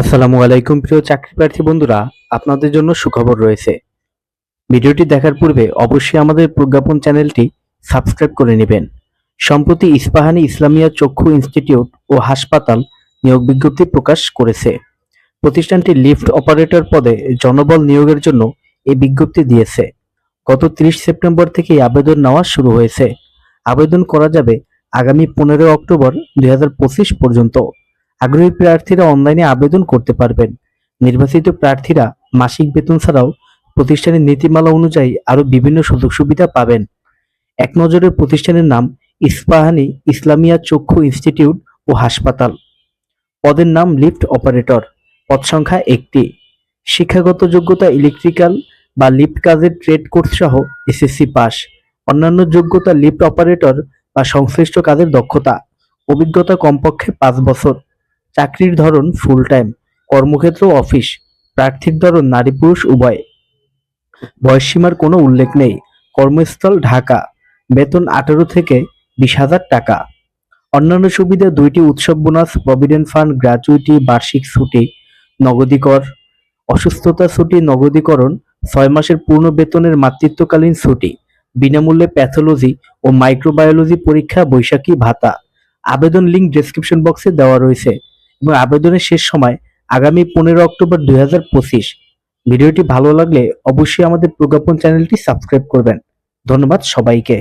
আসসালামু আলাইকুম প্রিয় চাকরি প্রার্থী বন্ধুরা, আপনাদের জন্য সুখবর রয়েছে। ভিডিওটি দেখার পূর্বে অবশ্যই আমাদের প্রজ্ঞাপন চ্যানেলটি সাবস্ক্রাইব করে নেবেন। সম্প্রতি ইস্পাহানি ইসলামিয়া চক্ষু ইনস্টিটিউট ও হাসপাতাল নিয়োগ বিজ্ঞপ্তি প্রকাশ করেছে। প্রতিষ্ঠানটি লিফট অপারেটর পদে জনবল নিয়োগের জন্য এই বিজ্ঞপ্তি দিয়েছে। গত 30 সেপ্টেম্বর থেকে আবেদন নেওয়া শুরু হয়েছে। আবেদন করা যাবে আগামী পনেরো অক্টোবর দুই হাজার পঁচিশ পর্যন্ত। আগ্রহী প্রার্থীরা অনলাইনে আবেদন করতে পারবেন। নির্বাচিত প্রার্থীরা মাসিক বেতন ছাড়াও প্রতিষ্ঠানের নীতিমালা অনুযায়ী আরও বিভিন্ন সুযোগ সুবিধা পাবেন। এক নজরে প্রতিষ্ঠানের নাম ইস্পাহানি ইসলামিয়া চক্ষু ইনস্টিটিউট ও হাসপাতাল। পদের নাম লিফট অপারেটর, পদ সংখ্যা একটি। শিক্ষাগত যোগ্যতা ইলেকট্রিক্যাল বা লিফট কাজের ট্রেড কোর্স সহ এসএসসি পাস। অন্যান্য যোগ্যতা লিফট অপারেটর বা সংশ্লিষ্ট কাজের দক্ষতা। অভিজ্ঞতা কমপক্ষে পাঁচ বছর। চাকরির ধরন ফুল টাইম কর্মক্ষেত্র অফিস প্রার্থীর ধরন নারী পুরুষ উভয়। বয়সসীমার কোনো উল্লেখ নেই, কর্মস্থল ঢাকা, বেতন আঠারো থেকে বিশ হাজার টাকা। অন্যান্য সুবিধা দুইটি, উৎসব বোনাস প্রভিডেন্ট ফান্ড গ্র্যাচুইটি বার্ষিক ছুটি, নগদীকর, অসুস্থতা ছুটি, নগদীকরণ, ছয় মাসের পূর্ণ বেতনের মাতৃত্বকালীন ছুটি, বিনামূল্যে প্যাথোলজি ও মাইক্রোবায়োলজি পরীক্ষা, বৈশাখী ভাতা। আবেদন লিঙ্ক ডেসক্রিপশন বক্সে দেওয়া রয়েছে। এবং আবেদনের শেষ সময় আগামী পনেরো অক্টোবর দুই হাজার পঁচিশ। ভিডিওটি ভালো লাগলে অবশ্যই আমাদের প্রজ্ঞাপন চ্যানেলটি সাবস্ক্রাইব করবেন। ধন্যবাদ সবাইকে।